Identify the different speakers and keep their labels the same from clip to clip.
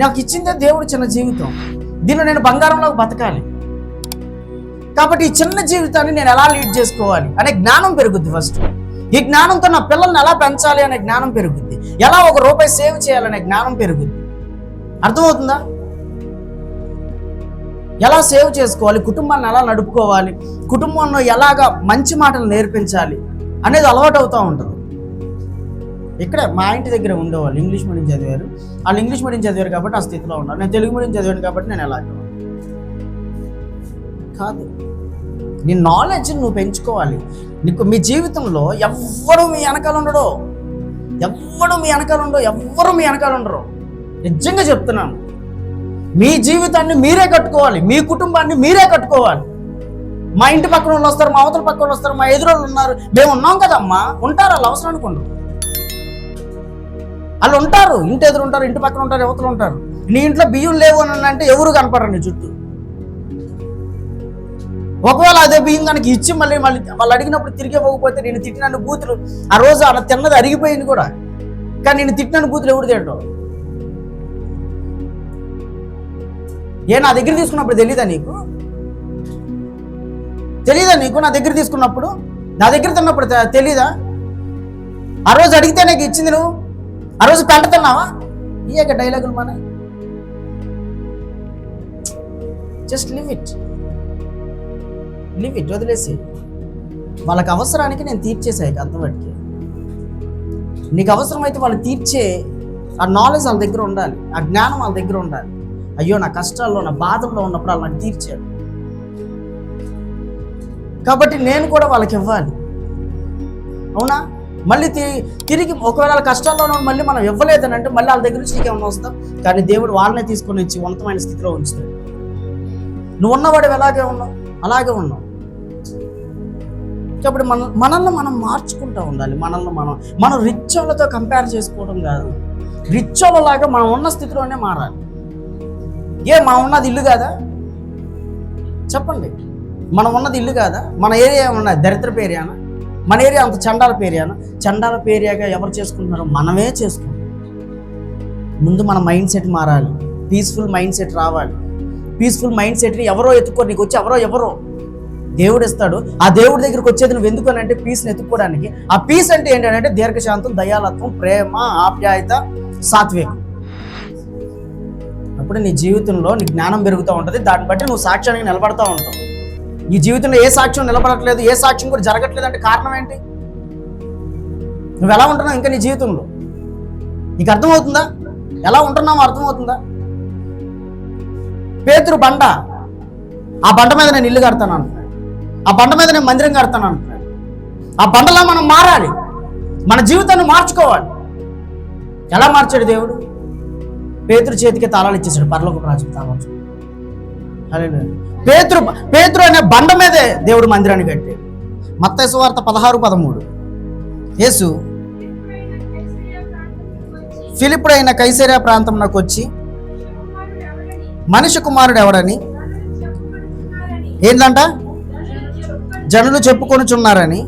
Speaker 1: నాకు ఇచ్చిందే దేవుడు చిన్న జీవితం. దీన్ని నేను బంగారంలో బతకాలి. కాబట్టి ఈ చిన్న జీవితాన్ని నేను ఎలా లీడ్ చేసుకోవాలి అనే జ్ఞానం పెరుగుద్ది ఫస్ట్ ఈ జ్ఞానంతో నా పిల్లల్ని ఎలా పెంచాలి అనే జ్ఞానం పెరుగుద్ది. ఎలా ఒక రూపాయి సేవ్ చేయాలనే జ్ఞానం పెరుగుద్ది. అర్థమవుతుందా? ఎలా సేవ్ చేసుకోవాలి? కుటుంబాన్ని ఎలా నడుపుకోవాలి? కుటుంబంలో ఎలాగా మంచి మాటలు నేర్పించాలి? అనేది అలవాటు అవుతూ ఉంటుంది. ఇక్కడ మా ఇంటి దగ్గర ఉండేవాళ్ళు. ఇంగ్లీష్ మీడియం చదివారు. వాళ్ళు ఇంగ్లీష్ మీడియం చదివారు కాబట్టి ఆ స్థితిలో ఉన్నారు. నేను తెలుగు మీడియం చదివాను కాబట్టి నేను ఎలా కాదు. నీ నాలెడ్జ్ నువ్వు పెంచుకోవాలి. నీకు మీ జీవితంలో ఎవ్వరు మీ వెనకాల ఉండడు. ఎవ్వడు మీ వెనకాల ఉండవు ఎవ్వరు మీ వెనకాల ఉండరు. నిజంగా చెప్తున్నాను. మీ జీవితాన్ని మీరే కట్టుకోవాలి. మీ కుటుంబాన్ని మీరే కట్టుకోవాలి. మా ఇంటి పక్కన వాళ్ళు వస్తారు మా అవతల పక్కన వాళ్ళు వస్తారు మా ఎదురోళ్ళు ఉన్నారు. మేము ఉన్నాం కదమ్మా. ఉంటారు వాళ్ళు అవసరం అనుకుంటారు వాళ్ళు ఉంటారు ఇంటి ఎదురు ఉంటారు ఇంటి పక్కన ఉంటారు యువతలు ఉంటారు. నీ ఇంట్లో బియ్యం లేవు అని అంటే ఎవరు కనపడరు నీ చుట్టూ? ఒకవేళ అదే బియ్యం కనుక ఇచ్చి మళ్ళీ మళ్ళీ వాళ్ళు అడిగినప్పుడు తిరిగి పోకపోతే నేను తిట్టినన్ను బూతులు ఆ రోజు అలా తిన్నది అరిగిపోయింది కూడా. కానీ నేను తిట్టినన్ను బూతులు ఎవరు తింటావు ఏ నా దగ్గర తీసుకున్నప్పుడు తెలీదా నీకు? తెలీదా నీకు నా దగ్గర తీసుకున్నప్పుడు? నా దగ్గర తిన్నప్పుడు తెలీదా? ఆ రోజు అడిగితే నీకు ఇచ్చింది నువ్వు? ఆ రోజు పెంటుతున్నావా ఈ ఇయ్యాక డైలాగులు మన జస్ట్ లిమిట్ లిమిట్ వదిలేసి వాళ్ళకి అవసరానికి నేను తీర్చేసాయి అంతవాటికి నీకు అవసరమైతే వాళ్ళు తీర్చే ఆ నాలెడ్జ్ వాళ్ళ దగ్గర ఉండాలి ఆ జ్ఞానం వాళ్ళ దగ్గర ఉండాలి. అయ్యో నా కష్టాల్లో నా బాధల్లో ఉన్నప్పుడు వాళ్ళని తీర్చాడు కాబట్టి నేను కూడా వాళ్ళకి ఇవ్వాలి. అవునా? మళ్ళీ తిరిగి ఒకవేళ కష్టంలో కష్టాల్లో మళ్ళీ మనం ఇవ్వలేదని అంటే మళ్ళీ వాళ్ళ దగ్గర నుంచి నీకేమన్నా వస్తాం? కానీ దేవుడు వాళ్ళనే తీసుకొని వచ్చి ఉన్నతమైన స్థితిలో ఉంచుతాడు. నువ్వు ఉన్నవాడు ఎలాగే ఉన్నావు అలాగే ఉన్నావు. కాబట్టి మన మనల్ని మనం మార్చుకుంటూ ఉండాలి. మనల్ని మనం మనం రిచ్వాళ్ళతో కంపేర్ చేసుకోవడం కాదు. రిచ్ వాళ్ళలాగా మనం ఉన్న స్థితిలోనే మారాలి. ఏ మనం ఉన్నది ఇల్లు కాదా? చెప్పండి. మనం ఉన్నది ఇల్లు కాదా? మన ఏరియా ఉన్న దరిద్ర ఏరియానా? మన ఏరియా అంత చండాల ఏరియానా చండాల ఏరియాగా ఎవరు చేసుకుంటున్నారో మనమే చేసుకుంటాం. ముందు మన మైండ్ సెట్ మారాలి. పీస్ఫుల్ మైండ్ సెట్ రావాలి. పీస్ఫుల్ మైండ్ సెట్ని ఎవరో ఎత్తుకోరు నీకు వచ్చి ఎవరో ఎవరో దేవుడు ఇస్తాడు. ఆ దేవుడి దగ్గరికి వచ్చేది నువ్వు ఎందుకు అని అంటే పీస్ని ఎత్తుక్కోవడానికి ఆ పీస్ అంటే ఏంటంటే దీర్ఘశాంతం దయాలత్వం ప్రేమ ఆప్యాయత సాత్వికం. అప్పుడు నీ జీవితంలో నీ జ్ఞానం పెరుగుతూ ఉంటుంది. దాన్ని బట్టి నువ్వు సాక్ష్యానికి నిలబడతా ఉంటావు. ఈ జీవితంలో ఏ సాక్ష్యం నిలబడట్లేదు ఏ సాక్ష్యం కూడా జరగట్లేదు అంటే కారణం ఏంటి? నువ్వు ఎలా ఉంటున్నావు ఇంకా నీ జీవితంలో? నీకు అర్థమవుతుందా? ఎలా ఉంటున్నావు అర్థమవుతుందా? పేతురు బండ ఆ బండ మీద నేను ఇల్లు కడతాను అంటున్నాడు. ఆ బండ మీద నేను మందిరం కడతాను అంటున్నాడు. ఆ బండలా మనం మారాలి. మన జీవితాన్ని మార్చుకోవాలి. ఎలా మార్చాడు దేవుడు? పేతురు చేతికి తాళాలు ఇచ్చేసాడు పర్లోక ప్రాజెక్ట్ తాళాలు. పేతృ పేతురు పేతురు అనే బండ మీదే దేవుడు మందిరాన్ని కట్టాడు. మత్తయి వార్త పదహారు పదమూడు. యేసు ఫిలిప్పుడు అయిన కైసరియా ప్రాంతం నాకు వచ్చి మనిషి కుమారుడు ఎవడని? ఏంటంట జనులు చెప్పుకొనుచున్నారని.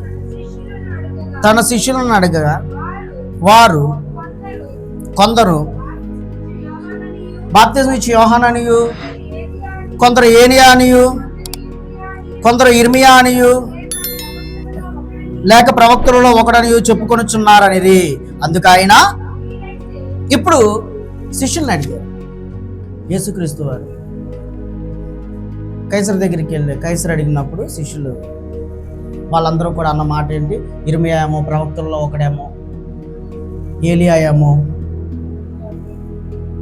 Speaker 1: తన శిష్యులను అడగగా వారు కొందరు బాప్తిజం ఇచ్చి యోహాన్ అనియు కొందరు ఏనియా అనియు కొందరు ఇర్మియా అనియు లేక ప్రవక్తలలో ఒకడనియు చెప్పుకొనుచున్నారనిది. అందుకు ఆయన ఇప్పుడు శిష్యుల్ని అడిగారు. యేసుక్రీస్తు వారు. కైసర్ దగ్గరికి వెళ్ళి కైసర్ అడిగినప్పుడు శిష్యులు వాళ్ళందరూ కూడా అన్న మాట ఏంటి? ఇర్మియా ఏమో ప్రవక్తల్లో ఒకడేమో ఏలియా ఏమో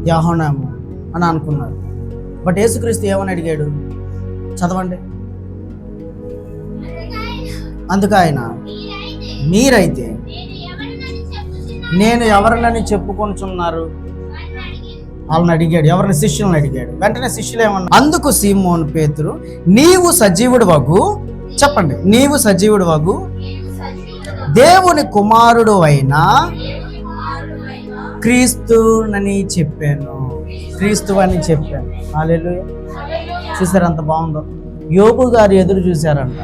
Speaker 1: యాహోనేమో అని అనుకున్నారు. బట్ యేసుక్రీస్తు ఏమని అడిగాడు? చదవండి. అందుకు ఆయన మీరైతే నేను ఎవరినని చెప్పుకొనుచున్నారు? వాళ్ళని అడిగాడు ఎవరిని? శిష్యులను అడిగాడు. వెంటనే శిష్యులు ఏమన్నా అందుకు సీమోన్ పేతురు నీవు సజీవుడు వగు చెప్పండి నీవు సజీవుడు వగు దేవుని కుమారుడు అయినా క్రీస్తునని చెప్పాను. క్రీస్తు అని చెప్పాను. హాలేలు చూసారు అంత బాగుందో? యోగు గారు ఎదురు చూశారంట.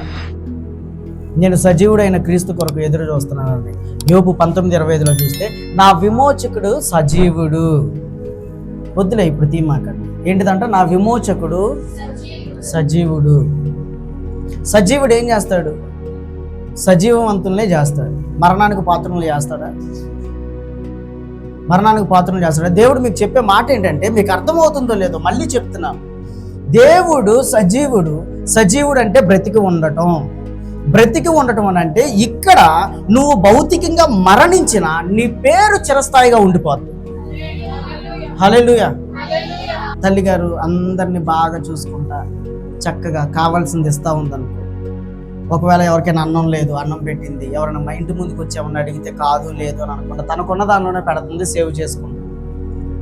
Speaker 1: నేను సజీవుడైన క్రీస్తు కొరకు ఎదురు చూస్తున్నానండి. యోపు పంతొమ్మిది ఇరవై ఐదులో చూస్తే నా విమోచకుడు సజీవుడు. వద్దులే ఇప్పుడు తీమాకండి ఏంటిదంటే నా విమోచకుడు సజీవుడు. సజీవుడు ఏం చేస్తాడు? సజీవవంతులనే చేస్తాడు. మరణానికి పాత్రలు చేస్తాడా? మరణానికి పాత్రలు చేస్తాడా. దేవుడు మీకు చెప్పే మాట ఏంటంటే మీకు అర్థమవుతుందో లేదో మళ్ళీ చెప్తున్నాను. దేవుడు సజీవుడు సజీవుడు అంటే బ్రతికి ఉండటం. బ్రతికి ఉండటం అని అంటే ఇక్కడ నువ్వు భౌతికంగా మరణించిన నీ పేరు చిరస్థాయిగా ఉండిపోతుంది హల్లెలూయా. తల్లి గారు అందరిని బాగా చూసుకుంటా చక్కగా కావాల్సింది ఇస్తా ఉందనుకో. ఒకవేళ ఎవరికైనా అన్నం లేదు అన్నం పెట్టింది ఎవరైనా మా ఇంటి ముందుకు వచ్చి ఏమన్నా అడిగితే కాదు లేదు అని అనుకుంటా తనకున్న దానిలోనే పెడుతుంది సేవ్ చేసుకుంటా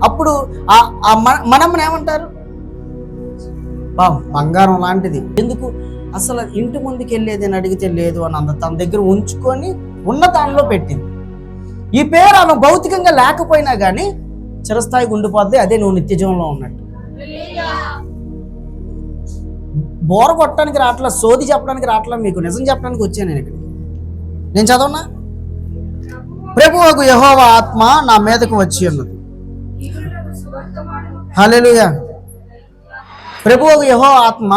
Speaker 1: అప్పుడు ఆ- ఆ మన మనం ఏమంటారు? బా బంగారం లాంటిది. ఎందుకు? అసలు ఇంటి ముందుకు వెళ్ళేది అని అడిగితే లేదు అని అంత తన దగ్గర ఉంచుకొని ఉన్న దానిలో పెట్టింది. ఈ పేరు ఆమె భౌతికంగా లేకపోయినా కానీ చిరస్థాయికి ఉండిపోద్ది అదే నువ్వు నిత్య జీవంలో ఉన్నట్టు. బోర కొట్టడానికి రావట్లా సోది చెప్పడానికి రావట్లా మీకు నిజం చెప్పడానికి వచ్చాను నేను ఇక్కడ నేను చదవనా? ప్రభువుకు యహోవ ఆత్మ నా మీదకు వచ్చి ఉన్నది. హల్లెలూయా. ప్రభువుకు యహో ఆత్మ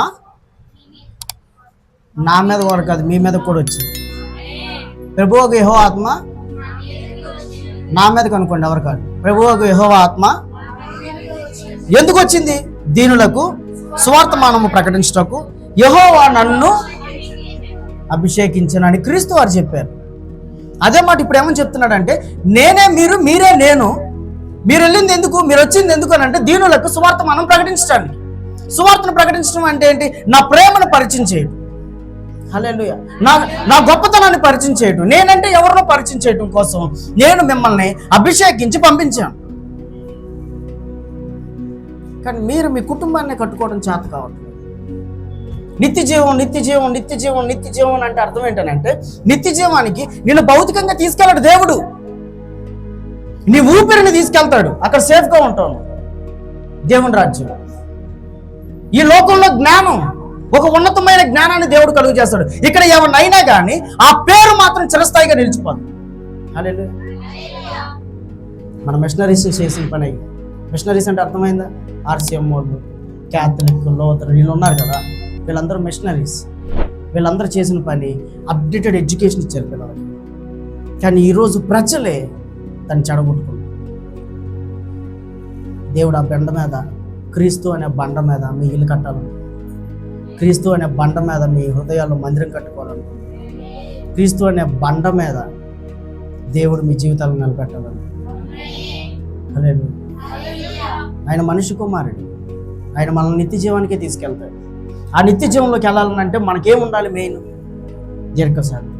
Speaker 1: నా మీద కూడా కాదు మీ మీద కూడా వచ్చింది. ప్రభువుకు యహో ఆత్మ నా మీద కనుకోండి ఎవరు కాదు. ప్రభువుకు యహో ఆత్మ ఎందుకు వచ్చింది? దీనులకు సువార్తమానము ప్రకటించటకు యహోవా నన్ను అభిషేకించనని క్రీస్తు వారు చెప్పారు. అదే మాట ఇప్పుడు ఏమని చెప్తున్నాడంటే నేనే మీరు మీరే నేను. మీరు వెళ్ళింది ఎందుకు మీరు వచ్చింది ఎందుకు అని అంటే దీనులకు సువార్త మనం ప్రకటించడానికి. సువార్తను ప్రకటించడం అంటే ఏంటి? నా ప్రేమను పరిచయం చేయడం హల్లెలూయా. నా నా గొప్పతనాన్ని పరిచయం చేయడం నేనంటే ఎవరినో పరిచయం చేయడం కోసం నేను మిమ్మల్ని అభిషేకించి పంపించాను. కానీ మీరు మీ కుటుంబాన్ని కట్టుకోవడం చేత కావట్లేదు. నిత్య జీవం నిత్య జీవం నిత్య జీవం నిత్య జీవం అంటే అర్థం ఏంటంటే నిత్య జీవానికి నిన్ను భౌతికంగా తీసుకెళ్ళాడు దేవుడు. నీ ఊపిరిని తీసుకెళ్తాడు. అక్కడ సేఫ్గా ఉంటావు దేవుని రాజ్యం. ఈ లోకంలో జ్ఞానం ఒక ఉన్నతమైన జ్ఞానాన్ని దేవుడు కలుగు చేస్తాడు. ఇక్కడ ఏమన్నైనా కానీ ఆ పేరు మాత్రం చిరస్థాయిగా నిలిచిపోదు. మన మిషనరీస్ చేసిన పని మిషనరీస్ అంటే అర్థమైందా? ఆర్సీఎం వాళ్ళు క్యాథలిక్ లోతర్ వీళ్ళు ఉన్నారు కదా వీళ్ళందరూ మిషనరీస్ వీళ్ళందరూ చేసిన పని అప్డేటెడ్ ఎడ్యుకేషన్ ఇచ్చారు పిల్లలకి. కానీ ఈరోజు ప్రజలే దాన్ని చెడగొట్టుకుంటారు దేవుడు ఆ బెండ మీద క్రీస్తు అనే బండ మీద మీ ఇల్లు కట్టాలను క్రీస్తు అనే బండ మీద మీ హృదయాల్లో మందిరం కట్టుకోవాలను క్రీస్తు అనే బండ మీద దేవుడు మీ జీవితాలను నిలబెట్టాలని అదే ఆయన మనిషి కుమారుడు. ఆయన మనల్ని నిత్య జీవానికే తీసుకెళ్తాడు. ఆ నిత్య జీవంలోకి వెళ్ళాలనంటే మనకేం ఉండాలి మెయిన్ దీర్ఘశాంతి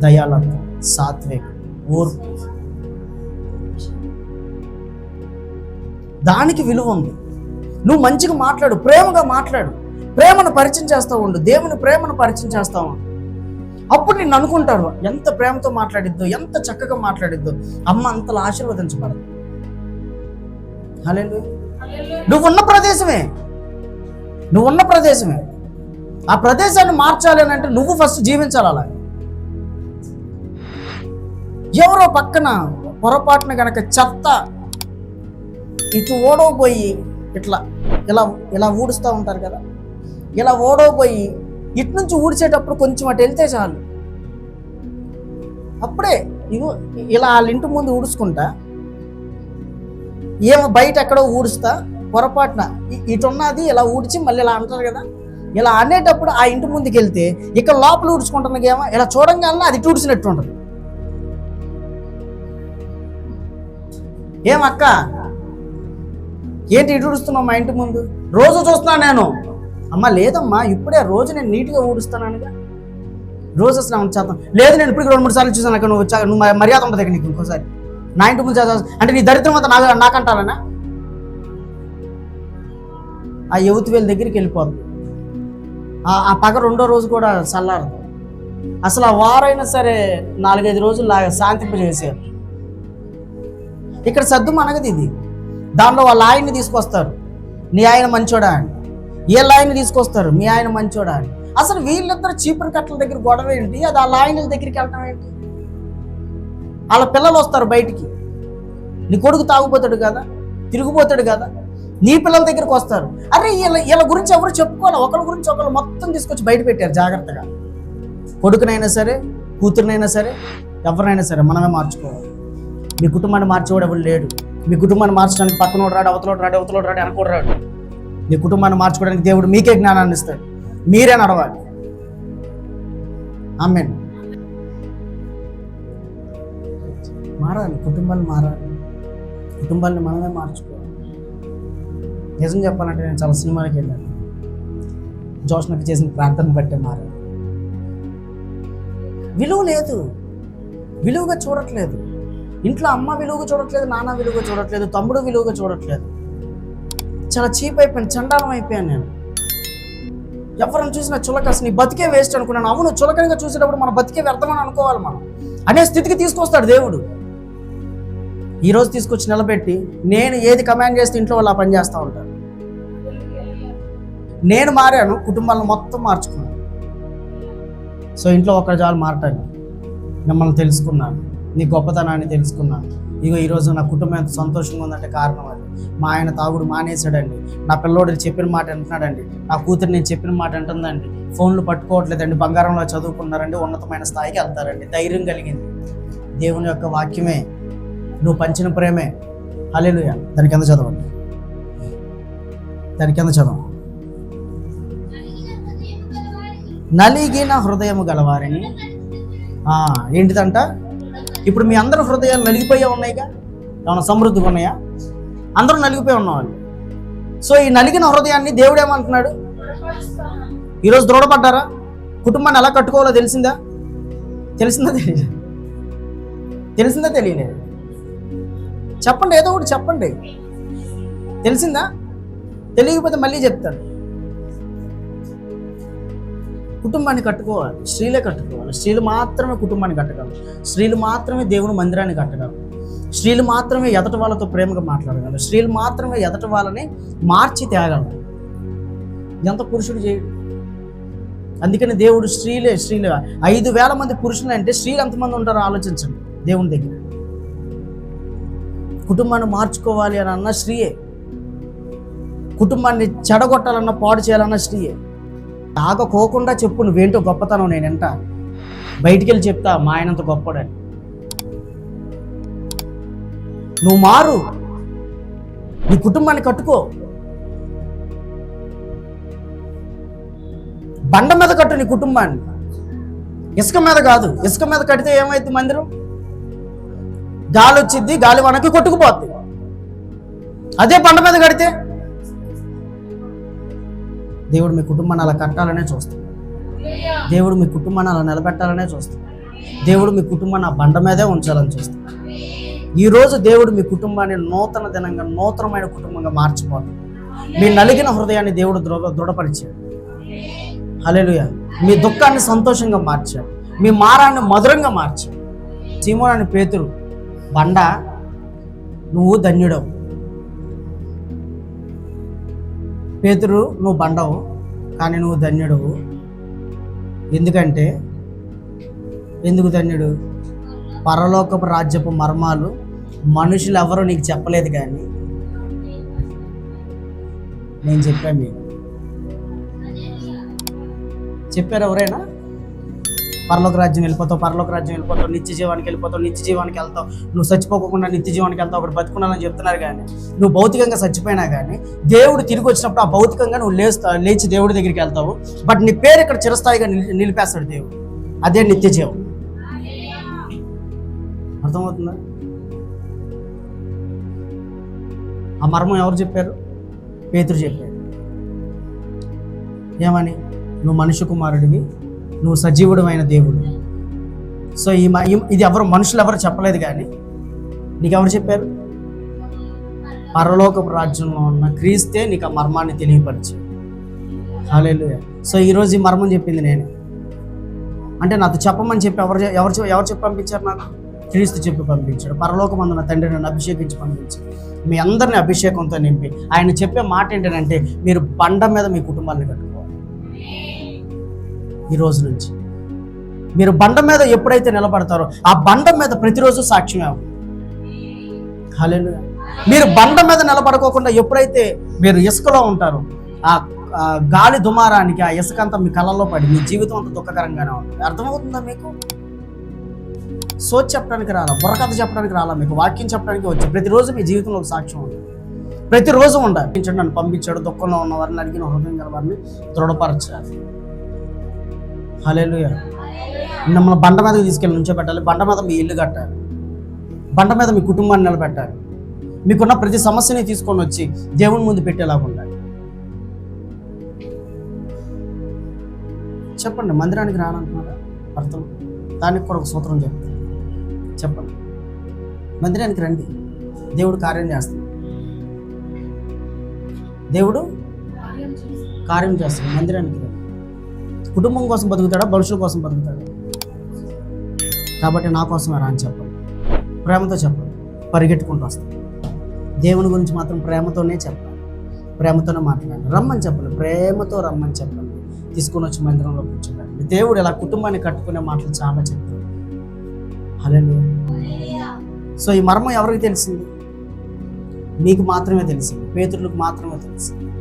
Speaker 1: దయాలత్వం సాత్విక ఓర్పు. దానికి విలువ ఉంది. నువ్వు మంచిగా మాట్లాడు ప్రేమగా మాట్లాడు. ప్రేమను పరిచయం చేస్తూ ఉండు దేవుని ప్రేమను పరిచయం చేస్తూ ఉండు. అప్పుడు నేను అనుకుంటారు ఎంత ప్రేమతో మాట్లాడిద్దో ఎంత చక్కగా మాట్లాడిద్దో అమ్మ అంతలా ఆశీర్వదించబడదు. నువ్వు ఉన్న ప్రదేశమే. నువ్వు ఉన్న ప్రదేశమే. ఆ ప్రదేశాన్ని మార్చాలి అని అంటే నువ్వు ఫస్ట్ జీవించాలి అలా. ఎవరో పక్కన పొరపాటున గనక చెత్త ఇటు ఓడవపోయి ఇట్లా ఇలా ఇలా ఊడుస్తూ ఉంటారు కదా. ఇలా ఓడవపోయి ఇటు నుంచి ఊడ్చేటప్పుడు కొంచెం అటు వెళ్తే చాలు. అప్పుడే ఇగో ఇలా వాళ్ళ ఇంటి ముందు ఊడుచుకుంటా ఏమో బయట ఎక్కడో ఊడుస్తా పొరపాటున. ఇటున్నది ఇలా ఊడ్చి మళ్ళీ ఇలా అంటారు కదా. ఇలా అనేటప్పుడు ఆ ఇంటి ముందుకు వెళ్తే ఇక్కడ లోపల ఊడ్చుకుంటున్న ఏమో ఇలా చూడంగానే అది ఇటు ఊడ్చినట్టు ఉంటుంది. ఏమక్క ఏంటి ఇటు ఊడుస్తున్నావు మా ఇంటి ముందు? రోజు చూస్తున్నా నేను. అమ్మ లేదమ్మా ఇప్పుడే రోజు నేను నీట్గా ఊడుస్తున్నానుగా. రోజు స్నానం చేద్దాం. లేదు నేను ఇప్పుడు రెండు మూడు సార్లు చూసాను అక్కడ నువ్వు చా- నువ్వు మర్యాద ఉండదు నీకు ఇంకోసారి. నా ఇంటి ముందు అంటే నీ దరిద్రం అంతా నాకు నాకంటారనా ఆ యువతి వీళ్ళ దగ్గరికి వెళ్ళిపోదు. ఆ- పగ రెండో రోజు కూడా చల్లారదు. అసలు ఆ వారైనా సరే నాలుగైదు రోజులు లాగా శాంతింపజేసారు ఇక్కడ సర్దు మనగది ఇది. దానిలో వాళ్ళ ఆయన్ని తీసుకొస్తారు. నీ ఆయన మంచోడా అని. వీళ్ళ ఆయన్ని తీసుకొస్తారు? మీ ఆయన మంచోడా అని. అసలు వీళ్ళిద్దరు చీపురు కట్టల దగ్గర గొడవ ఏంటి? అది వాళ్ళ ఆయన దగ్గరికి వెళ్ళటం ఏంటి? వాళ్ళ పిల్లలు వస్తారు బయటికి. నీ కొడుకు తాగుపోతాడు కదా? తిరిగిపోతాడు కదా? నీ పిల్లల దగ్గరికి వస్తారు. అరే వీళ్ళ వీళ్ళ గురించి ఎవరు చెప్పుకోవాలి? ఒకరి గురించి ఒకరు మొత్తం తీసుకొచ్చి బయట పెట్టారు జాగ్రత్తగా. కొడుకునైనా సరే కూతురునైనా సరే ఎవరినైనా సరే మనమే మార్చుకోవాలి. మీ కుటుంబాన్ని మార్చేవాడు ఎవరు లేడు. మీ కుటుంబాన్ని మార్చడానికి పక్కనోడు రాడు అవతలోడు రాడు అవతలోడు రాడు అనుకోడు రాడు. మీ కుటుంబాన్ని మార్చుకోవడానికి దేవుడు మీకే జ్ఞానాన్ని ఇస్తాడు. మీరే నడవాలి. అమ్మేను మారాలి కుటుంబాలు మారాలి. కుటుంబాన్ని మనమే మార్చుకోవాలి. నిజం చెప్పాలంటే నేను చాలా సినిమాలకు వెళ్ళాను. జోష్నకి చేసిన ప్రార్థన బట్టే మారాలి విలువ లేదు. విలువగా చూడట్లేదు. ఇంట్లో అమ్మ విలువగా చూడట్లేదు నాన్న విలువగా చూడట్లేదు తమ్ముడు విలువగా చూడట్లేదు. చాలా చీప్ అయిపోయాను చండాలం అయిపోయాను నేను. ఎవరిని చూసినా చులక అసలు నీ బతికే వేస్ట్ అనుకున్నాను. అవును చులకనగా చూసేటప్పుడు మన బతికే వ్యర్థమని అనుకోవాలి మనం. అనే స్థితికి తీసుకొస్తాడు దేవుడు. ఈరోజు తీసుకొచ్చి నిలబెట్టి నేను ఏది కమాండ్ చేస్తే ఇంట్లో వాళ్ళు ఆ పని చేస్తూ ఉంటారు. నేను మారాను కుటుంబాలను మొత్తం మార్చుకున్నాను. సో ఇంట్లో ఒక జాలు మారటాను మిమ్మల్ని తెలుసుకున్నాను నీ గొప్పతనాన్ని తెలుసుకున్నాను. ఇగో ఈరోజు నా కుటుంబం ఎంత సంతోషంగా ఉందంటే కారణం అది. మా ఆయన తాగుడు మానేశాడండి. నా పిల్లోడు చెప్పిన మాట అంటున్నాడండి నా కూతురు నేను చెప్పిన మాట అంటుందండి ఫోన్లు పట్టుకోవట్లేదండి బంగారంలో చదువుకున్నారండి ఉన్నతమైన స్థాయికి వెళ్తారండి. ధైర్యం కలిగింది. దేవుని యొక్క వాక్యమే నువ్వు పంచిన ప్రేమే. హల్లెలూయ. దాని కింద చదవండి. దాని కింద చదవం. నలిగిన హృదయము గలవారిని. ఏంటిదంట? ఇప్పుడు మీ అందరూ హృదయాలు నలిగిపోయే ఉన్నాయిగా? ఏమైనా సమృద్ధిగా ఉన్నాయా? అందరూ నలిగిపోయి ఉన్నవాళ్ళు. సో ఈ నలిగిన హృదయాన్ని దేవుడు ఏమంటున్నాడు? ఈరోజు దృఢపడ్డారా? కుటుంబాన్ని ఎలా కట్టుకోవాలో తెలిసిందా? తెలిసిందా తెలియదు తెలిసిందా తెలియలేదు? చెప్పండి ఏదో ఒకటి చెప్పండి. తెలిసిందా? తెలియకపోతే మళ్ళీ చెప్తాను. కుటుంబాన్ని కట్టుకోవాలి స్త్రీలే కట్టుకోవాలి. స్త్రీలు మాత్రమే కుటుంబాన్ని కట్టగలరు. స్త్రీలు మాత్రమే దేవుని మందిరాన్ని కట్టగలరు. స్త్రీలు మాత్రమే ఎదటి వాళ్ళతో ప్రేమగా మాట్లాడగలరు. స్త్రీలు మాత్రమే ఎదటి వాళ్ళని మార్చి తేగలరు. ఎంత పురుషుడు చేయడు అందుకని దేవుడు స్త్రీలే స్త్రీలు. ఐదు వేల మంది పురుషులు అంటే స్త్రీలు ఎంతమంది ఉంటారో ఆలోచించండి. దేవుని దగ్గర. కుటుంబాన్ని మార్చుకోవాలి అని అన్న స్త్రీయే. కుటుంబాన్ని చెడగొట్టాలన్న పాడు చేయాలన్న స్త్రీయే. తాగకోకుండా చెప్పు నువ్వేంటో గొప్పతనం నేను ఎంట బయటికి వెళ్ళి చెప్తా మా ఆయనంత గొప్పడని నువ్వు మారు. నీ కుటుంబాన్ని కట్టుకో. బండ మీద కట్టు నీ కుటుంబాన్ని. ఇసుక మీద కాదు ఇసుక మీద కడితే ఏమైతుంది మందిరం? గాలి వచ్చింది గాలి మనకి కొట్టుకుపోద్ది. అదే బండ మీద కడితే? దేవుడు మీ కుటుంబాన్ని అలా కట్టాలనే చూస్తాడు. దేవుడు మీ కుటుంబాన్ని అలా నిలబెట్టాలనే చూస్తాడు. దేవుడు మీ కుటుంబాన్ని ఆ బండ మీదే ఉంచాలని చూస్తాడు. ఈరోజు దేవుడు మీ కుటుంబాన్ని నూతన దినంగా నూతనమైన కుటుంబంగా మార్చిపోతాడు. మీ నలిగిన హృదయాన్ని దేవుడు దృఢ దృఢపరిచాడు. హలేలుయ మీ దుఃఖాన్ని సంతోషంగా మార్చాడు. మీ మారాన్ని మధురంగా మార్చాడు. సీమోనాని పేతురు బండ నువ్వు ధన్యుడవు. పేతురు నువ్వు బండవు కానీ నువ్వు ధన్యుడవు. ఎందుకంటే ఎందుకు ధన్యుడు? పరలోకపు రాజ్యపు మర్మాలు మనుషులు ఎవరు నీకు చెప్పలేదు కానీ నేను చెప్పాను మీకు. చెప్పారు ఎవరైనా? పరలోక రాజ్యం వెళ్ళిపోతావు పరలోక రాజ్యం వెళ్ళిపోతావు నిత్య జీవానికి వెళ్ళిపోతావు నిత్య జీవానికి వెళ్తావు. నువ్వు చచ్చిపోకుండా నిత్య జీవానికి వెళ్తావు ఒకటి బతుకున్నానని చెప్తున్నారు కానీ నువ్వు భౌతికంగా చచ్చిపోయినా కానీ దేవుడు తిరిగి వచ్చినప్పుడు ఆ భౌతికంగా నువ్వు లేస్తా లేచి దేవుడి దగ్గరికి వెళ్తావు. బట్ నీ పేరు ఇక్కడ చిరస్థాయిగా నిలిపేస్తాడు దేవుడు. అదే నిత్య జీవం. అర్థమవుతుందా? ఆ మర్మం ఎవరు చెప్పారు? పేతురు చెప్పారు. ఏమని? నువ్వు మనిషి కుమారుడివి నువ్వు సజీవుడమైన దేవుడు. సో ఈ మ- ఇది ఎవరు మనుషులు ఎవరు చెప్పలేదు కానీ నీకు ఎవరు చెప్పారు? పరలోకపు రాజ్యంలో ఉన్న క్రీస్తే నీకు ఆ మర్మాన్ని తెలియపరిచి. హాలేలుయ సో ఈరోజు ఈ మర్మం చెప్పింది నేను. అంటే నాతో చెప్పమని చెప్పి ఎవరు ఎవరు చె- ఎవరు చెప్పి పంపించారు నాకు? క్రీస్తు చెప్పి పంపించాడు. పరలోకమందు నా తండ్రి నన్ను అభిషేకించి పంపించాడు. మీ అందరిని అభిషేకంతో నింపి. ఆయన చెప్పే మాట ఏంటంటే మీరు బండ మీద మీ కుటుంబాన్ని కట్టుకోవాలి ఈ రోజు నుంచి. మీరు బండ మీద ఎప్పుడైతే నిలబడతారో ఆ బండ మీద ప్రతిరోజు సాక్ష్యమే హలో మీరు బండ మీద నిలబడుకోకుండా ఎప్పుడైతే మీరు ఇసుకలో ఉంటారో ఆ గాలి దుమారానికి ఆ ఇసుక అంతా మీ కళ్ళల్లో పడి మీ జీవితం అంతా దుఃఖకరంగానే ఉంటుంది. అర్థమవుతుందా మీకు? సో చెప్పడానికి రాలా బుర్రకథ చెప్పడానికి రాలా మీకు వాక్యం చెప్పడానికి వచ్చి ప్రతిరోజు మీ జీవితంలో ఒక సాక్ష్యం ఉంది ప్రతిరోజు ఉండాలి. పంపించాడు నన్ను పంపించాడు దుఃఖంలో ఉన్న వారిని అడిగిన హృదయం గల వారిని దృఢపరచాలి. హలేలుయ మిమ్మల్ని బండ మీదకి తీసుకెళ్ళి నుంచో పెట్టాలి బండ మీద మీ ఇల్లు కట్టాలి. బండ మీద మీ కుటుంబాన్ని నిలబెట్టాలి. మీకున్న ప్రతి సమస్యని తీసుకొని వచ్చి దేవుని ముందు పెట్టేలాగా ఉండాలి. చెప్పండి మందిరానికి రానంటున్నారా భర్తలు దానికి కూడా ఒక సూత్రం చెప్తాను. చెప్పండి. మందిరానికి రండి. దేవుడు కార్యం చేస్తాడు. దేవుడు కార్యం చేస్తాడు. మందిరానికి రండి. కుటుంబం కోసం బతుకుతాడా? భవిష్యత్తు కోసం బతుకుతాడా? కాబట్టి నా కోసం రా అని చెప్పండి ప్రేమతో చెప్పండి పరిగెట్టుకుంటూ వస్తాను దేవుని గురించి మాత్రం ప్రేమతోనే చెప్పాలి. ప్రేమతోనే మాట్లాడండి రమ్మని చెప్పండి ప్రేమతో రమ్మని చెప్పండి తీసుకొని వచ్చి మందిరంలో కూర్చోండి దేవుడు ఇలా కుటుంబాన్ని కట్టుకునే మాటలు చాలా చెప్తాడు. హలో సో ఈ మర్మం ఎవరికి తెలిసింది? మీకు మాత్రమే తెలిసింది. పేతులకు మాత్రమే తెలిసింది.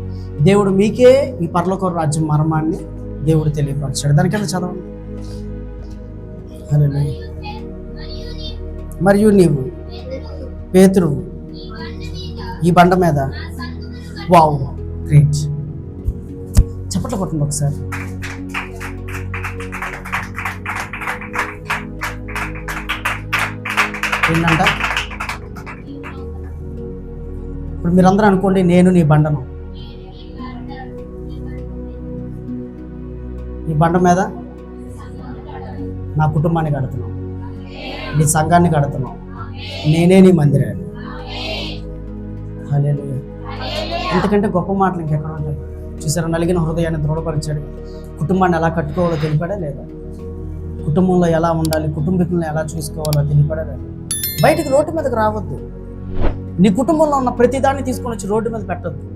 Speaker 1: దేవుడు మీకే ఈ పర్లోక రాజ్యం మర్మాన్ని దేవుడు తెలియపరచాడు. దానికన్నా చదవండి హలో మరియు నీవు పేతురు ఈ బండ మీద వావ్ గ్రేట్. చప్పట్లు కొట్టండి ఒకసారి. ఏంటంట? ఇప్పుడు మీరందరూ అనుకోండి నేను నీ బండను బండ మీద నా కుటుంబాన్ని కడుతున్నాం. నీ సంఘాన్ని కడుతున్నాం. నేనే నీ మందిరాన్ని. హలే ఎందుకంటే గొప్ప మాటలు ఇంకెక్కడ ఉంటాయి? చూసారా నలిగిన హృదయాన్ని దృఢపరిచాడు. కుటుంబాన్ని ఎలా కట్టుకోవాలో తెలిపాడా లేదా? కుటుంబంలో ఎలా ఉండాలి? కుటుంబీకులను ఎలా చూసుకోవాలో తెలిపాడా లేదా? బయటికి రోడ్డు మీదకి రావద్దు. నీ కుటుంబంలో ఉన్న ప్రతిదాన్ని తీసుకొని వచ్చి రోడ్డు మీద పెట్టద్దు.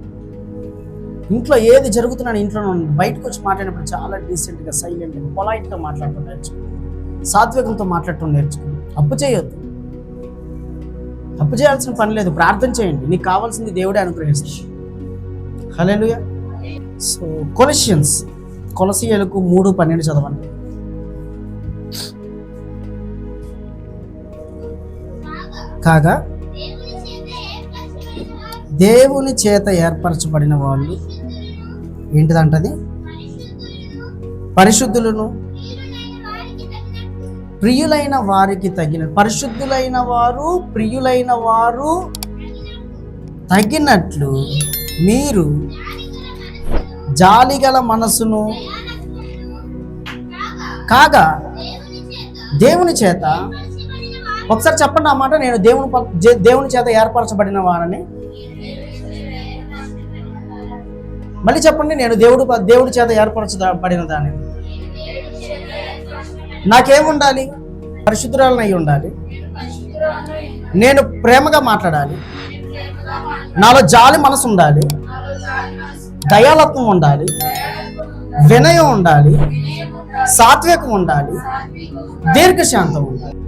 Speaker 1: ఇంట్లో ఏది జరుగుతున్నా ఇంట్లో బయటకు వచ్చి మాట్లాడినప్పుడు చాలా డీసెంట్గా సైలెంట్గా పొలైట్గా మాట్లాడటం నేర్చుకో సాత్వికంతో మాట్లాడటం నేర్చుకో అప్పు చేయొద్దు. తప్పు చేయాల్సిన పని లేదు. ప్రార్థన చేయండి. నీకు కావాల్సింది దేవుడే అనుగ్రహిస్తాడు. హలోయ సో కొలసియన్స్ కొలసియలకు మూడు పన్నెండు చదవండి. కాగా దేవుని చేత ఏర్పరచబడిన వాళ్ళు ఏంటిదంటది? పరిశుద్ధులను ప్రియులైన వారికి తగిన పరిశుద్ధులైన వారు ప్రియులైన వారు తగినట్లు మీరు జాలిగల మనసును కాగా దేవుని చేత ఒకసారి చెప్పండి అన్నమాట నేను దేవుని దేవుని చేత ఏర్పరచబడిన వారని. మళ్ళీ చెప్పండి నేను దేవుడు దేవుడి చేత ఏర్పరచబడిన దాన్ని. నాకేముండాలి? పరిశుద్ధురాలను అయి ఉండాలి. నేను ప్రేమగా మాట్లాడాలి. నాలో జాలి మనసు ఉండాలి. దయాలత్వం ఉండాలి. వినయం ఉండాలి. సాత్వికం ఉండాలి. దీర్ఘశాంతం ఉండాలి.